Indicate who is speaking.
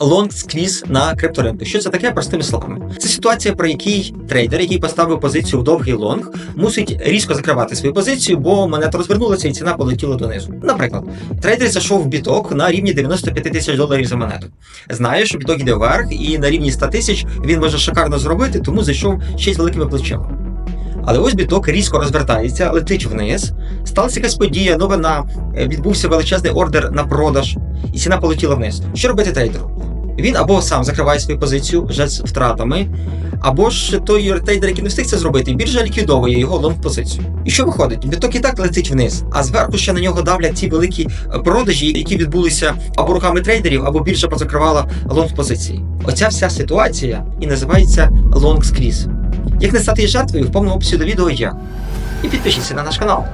Speaker 1: лонг сквіз на крипторинку. Що це таке простими словами? Це ситуація, при якій трейдер, який поставив позицію в довгий лонг, мусить різко закривати свою позицію, бо монета розвернулася і ціна полетіла донизу. Наприклад, трейдер зайшов в біток на рівні 95 тисяч доларів за монету. Знає, що біток йде вверх, і на рівні 100 тисяч він може шикарно зробити, тому зайшов ще й з великими плечима. Але ось біток різко розвертається, летить вниз. Сталася якась подія, новина, е, відбувся величезний ордер на продаж, і ціна полетіла вниз. Що робити трейдеру? Він або сам закриває свою позицію вже з втратами, або ж той трейдер, який не встиг це зробити, біржа ліквідовує його лонг позицію. І що виходить? Біток і так летить вниз, а зверху ще на нього давлять ті великі е, продажі, які відбулися або руками трейдерів, або біржа позакривала лонг позиції. Оця вся ситуація і називається лонг сквіз. Як не стати жертвою, в повному описі до відео є. І підпишіться на наш канал.